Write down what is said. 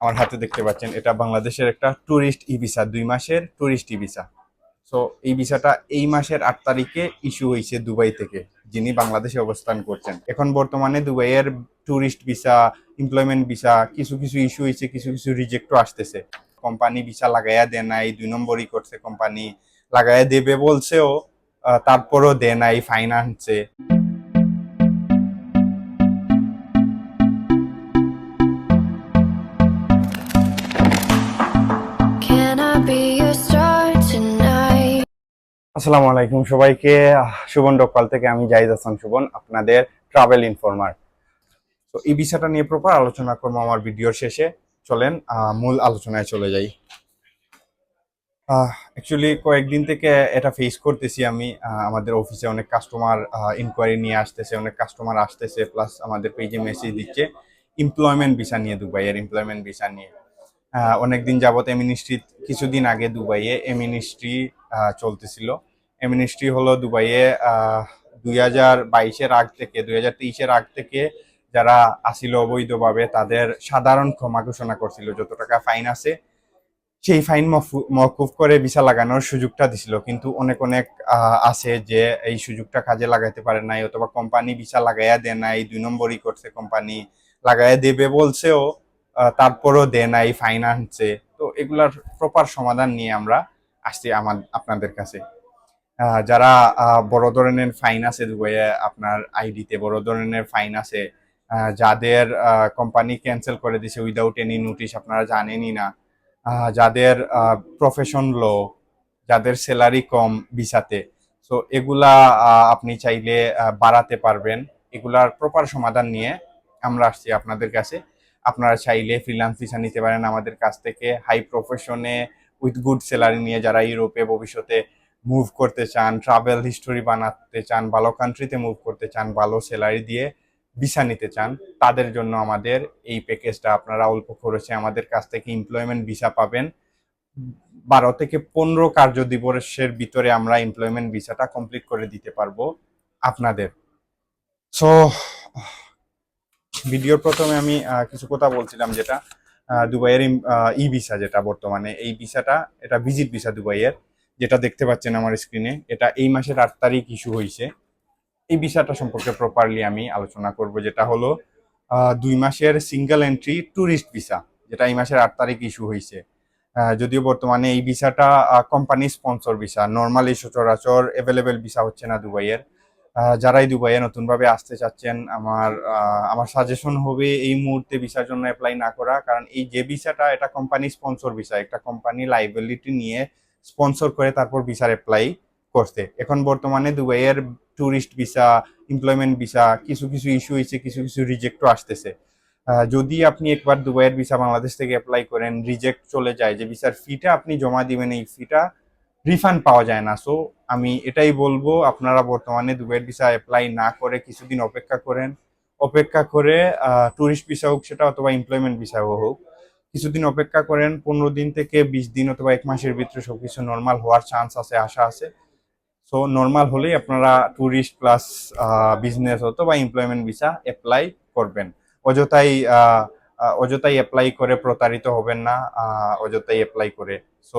আমার হাতে দেখতে পাচ্ছেন, এটা বাংলাদেশের একটা ট্যুরিস্ট ই ভিসা দুই মাসের ট্যুরিস্ট ই ভিসা সো এই ভিসাটা এই মাসের আট তারিখে ইস্যু হয়েছে দুবাই থেকে, যিনি বাংলাদেশে অবস্থান করছেন। এখন বর্তমানে দুবাইয়ের ট্যুরিস্ট ভিসা এমপ্লয়মেন্ট ভিসা কিছু কিছু ইস্যু হয়েছে, কিছু কিছু রিজেক্টও আসতেছে। কোম্পানি ভিসা লাগাইয়া দেয় নাই, দুই নম্বরই করছে কোম্পানি লাগাইয়া দেবে বলছেও তারপরও দেয় নাই ফাইন আনছে আসসালামু আলাইকুম সবাইকে। সুবন ডকাল থেকে আমি জাহিদ হাসান সুবন আপনাদের ট্রাভেল ইনফরমার তো এই বিষয়টা নিয়ে প্রপার আলোচনা করব আমার ভিডিওর শেষে। চলেন মূল আলোচনায় চলে যাই। অ্যাকচুয়ালি কয়েকদিন থেকে এটা ফেস করতেছি আমি। আমাদের অফিসে অনেক কাস্টমার ইনকোয়ারি নিয়ে আসতেছে, অনেক কাস্টমার আসতেছে প্লাস আমাদের পেজে মেসেজ দিচ্ছে। এমপ্লয়মেন্ট ভিসা নিয়ে, দুবাইয়ের এমপ্লয়মেন্ট ভিসা নিয়ে। অনেকদিন যাবত এমিনিস্ট্রি কিছুদিন আগে দুবাইয়ে এমিনিস্ট্রি চলতেছিল। এমিনিস্ট্রি হলো দুবাইয়ে দুই হাজার বাইশের আগ থেকে, দুই হাজার তেইশের আগ থেকে যারা আসিল অবৈধভাবে, তাদের সাধারণ ক্ষমা ঘোষণা করছিল, যত টাকা ফাইন আছে, সেই ফাইন মকুফ করে ভিসা লাগানোর সুযোগটা দিছিল। কিন্তু অনেক অনেক আছে যে এই সুযোগটা কাজে লাগাইতে পারে নাই, অথবা কোম্পানি ভিসা লাগাইয়া দেয় নাই, দুই নম্বরই করছে কোম্পানি লাগাইয়া দেবে বলছেও তারপরও দেয় নাই ফাইন আনছে তো এগুলার প্রপার সমাধান নিয়ে আমরা আসছি আমার, আপনাদের কাছে। যারা বড় ধরনের ফাইন আছে দুবাইয়ে আপনার আইডিতে বড় ধরনের ফাইন আছে যাদের কোম্পানি ক্যান্সেল করে দিছে উইদাউট এনি নোটিশ আপনারা জানেনই না। যাদের প্রফেশন লো যাদের স্যালারি কম ভিসাতে। সো এগুলা আপনি চাইলে বাড়াতে পারবেন। এগুলার প্রপার সমাধান নিয়ে আমরা আসছি আপনাদের কাছে। আপনারা চাইলে ফ্রিল্যান্স ভিসা নিতে পারেন আমাদের কাছ থেকে। হাই প্রফেশনে উইথ গুড স্যালারি নিয়ে যারা ইউরোপে ভবিষ্যতে মুভ করতে চান ট্রাভেল হিস্টোরি বানাতে চান, ভালো কান্ট্রিতে মুভ করতে চান, ভালো স্যালারি দিয়ে ভিসা নিতে চান, তাদের জন্য আমাদের এই প্যাকেজটা আপনারা অল্প খরচে আমাদের কাছ থেকে এমপ্লয়মেন্ট ভিসা পাবেন। বারো থেকে পনেরো কার্য দিবসের ভিতরে আমরা এমপ্লয়মেন্ট ভিসাটা কমপ্লিট করে দিতে পারব আপনাদের। সো ভিডিওর প্রথমে আমি কিছু কথা বলছিলাম যেটা দুবাইয়ের ই ভিসা যেটা বর্তমানে, এই ভিসাটা, এটা ভিজিট ভিসা দুবাইয়ের, যেটা দেখতে পাচ্ছেন আমার স্ক্রিনে, এটা এই মাসের আট তারিখ ইস্যু হয়েছে এই ভিসাটা সম্পর্কে প্রপারলি আমি আলোচনা করব, যেটা হলো দুই মাসের সিঙ্গেল এন্ট্রি ট্যুরিস্ট ভিসা যেটা এই মাসের আট তারিখ ইস্যু হয়েছে যদিও বর্তমানে এই ভিসাটা কোম্পানি স্পন্সর ভিসা নর্মালি সচরাচর অ্যাভেলেবেল ভিসা হচ্ছে না দুবাইয়ের। যারাই দুবাইয়ে নতুনভাবে আসতে চাচ্ছেন, আমার আমার সাজেশন হবে এই মুহূর্তে ভিসার জন্য অ্যাপ্লাই না করা। কারণ এই যে ভিসাটা, এটা কোম্পানি স্পন্সর ভিসা একটা কোম্পানি লাইবিলিটি নিয়ে স্পন্সর করে তারপর ভিসার অ্যাপ্লাই করতে এখন বর্তমানে দুবাইয়ের ট্যুরিস্ট ভিসা এমপ্লয়মেন্ট ভিসা কিছু কিছু ইস্যু হয়েছে, কিছু কিছু রিজেক্টও আসতেছে। যদি আপনি একবার দুবাইয়ের ভিসা বাংলাদেশ থেকে অ্যাপ্লাই করেন রিজেক্ট চলে যায়, যে ভিসার ফিটা আপনি জমা দিবেন, এই ফিটা রিফান্ড পাওয়া যায় না। সো আমি এটাই বলব, আপনারা বর্তমানে দুবাইয়ের ভিসা অ্যাপ্লাই না করে কিছুদিন অপেক্ষা করেন। অপেক্ষা করে ট্যুরিস্ট ভিসা হোক সেটা অথবা এমপ্লয়মেন্ট ভিসা হোক, কিছুদিন অপেক্ষা করেন, পনেরো দিন থেকে বিশ দিন অথবা এক মাসের ভিতরে সবকিছু নর্মাল হওয়ার চান্স আছে, আশা আছে। সো নর্মাল হলেই আপনারা ট্যুরিস্ট প্লাস বিজনেস অথবা এমপ্লয়মেন্ট ভিসা অ্যাপ্লাই করবেন। অযথাই অযথাই অ্যাপ্লাই করে প্রতারিত হবেন না অযথাই অ্যাপ্লাই করে। সো